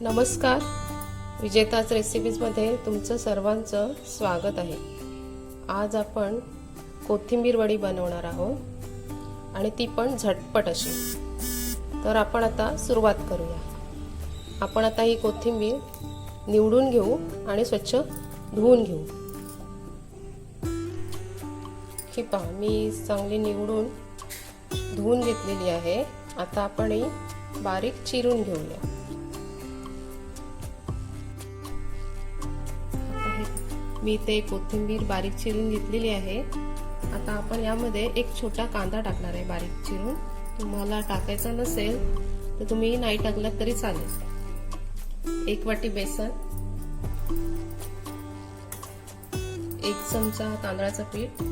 नमस्कार. विजेताच रेसिपीजमध्ये तुमचं सर्वांचं स्वागत आहे. आज आपण कोथिंबीर वडी बनवणार आहोत आणि ती पण झटपट अशी. तर आपण आता सुरुवात करूया. आपण आता ही कोथिंबीर निवडून घेऊ आणि स्वच्छ धुवून घेऊ. ही पहा मी चांगली निवडून धुवून घेतलेली आहे. आता आपण ही बारीक चिरून घेऊया. मी ते कोथिंबीर बारीक चिरून घेतलेली आहे. आता आपण यामध्ये एक छोटा कांदा टाकणार आहे बारीक चिरून. तुम्हाला टाकायचा नसेल तर तुम्ही नाही टाकलात तरी चालेल. एक वाटी बेसन. एक चमचा तांदळाचं पीठ.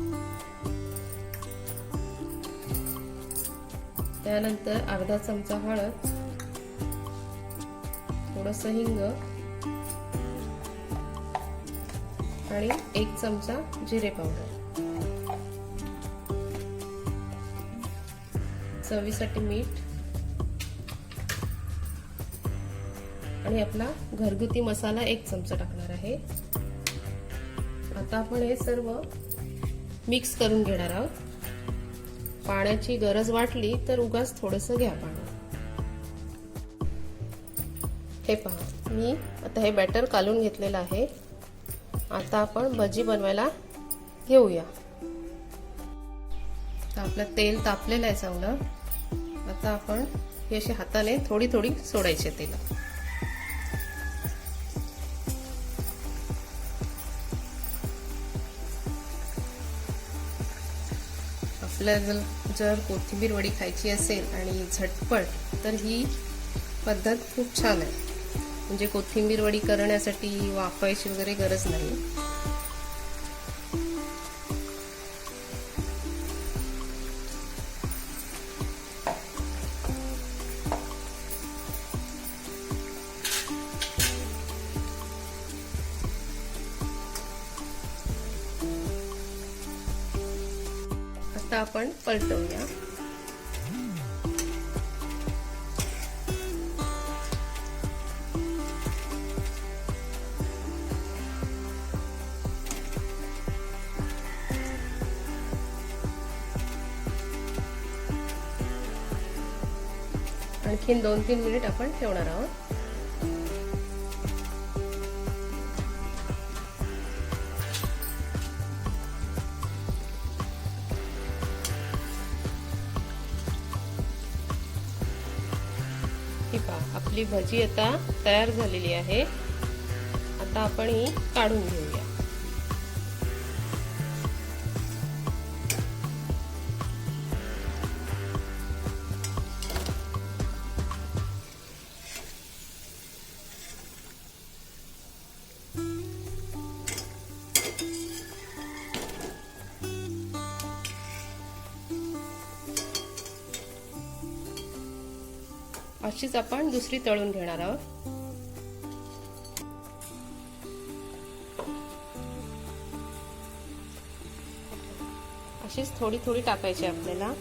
त्यानंतर अर्धा चमचा हळद. थोडस हिंग. आणि एक चमचा जिरे पावडर. चवीसाठी मीठ. आणि आपला घरगुती मसाला एक चमचा टाकणार आहे. आता आपण हे सर्व मिक्स करून घेणार आहोत. पाण्याची गरज वाटली तर उगाच थोडस घ्या पाणी. हे पहा मी आता हे बॅटर कालून घेतलेलं आहे. आता आपण भजी बनवायला घेऊया. तर आपलं तेल तापलेलं आहे चांगलं. आता आपण हे असे हाताने थोडी थोडी सोडायचे तेल. आपल्याला जर कोथिंबीर वडी खायची असेल आणि झटपट तर ही पद्धत खूप छान आहे. म्हणजे कोथिंबीर वडी करण्यासाठी वाफायची वगैरे गरज नाही. आता आपण पलटवूया. आणखीन दोन तीन मिनिट आपण ठेवणार आहोत. आपली भजी आता तयार झालेली आहे. आता आपण ही काढून घेऊया. अशीच आपण दुसरी तळून घेणार आहोत. अशीच थोडी थोडी टाकायची आपल्याला.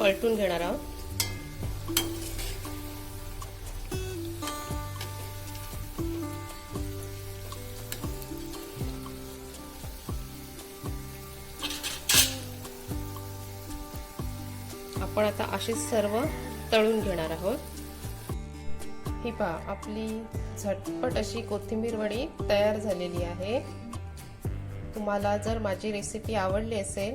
पलटून घेणार आहोत. आपण आता अशीच सर्व तळून घेणार आहोत. ही पहा आपली झटपट अशी कोथिंबीर वडी तयार झालेली आहे. तुम्हाला जर माझी रेसिपी आवडली असेल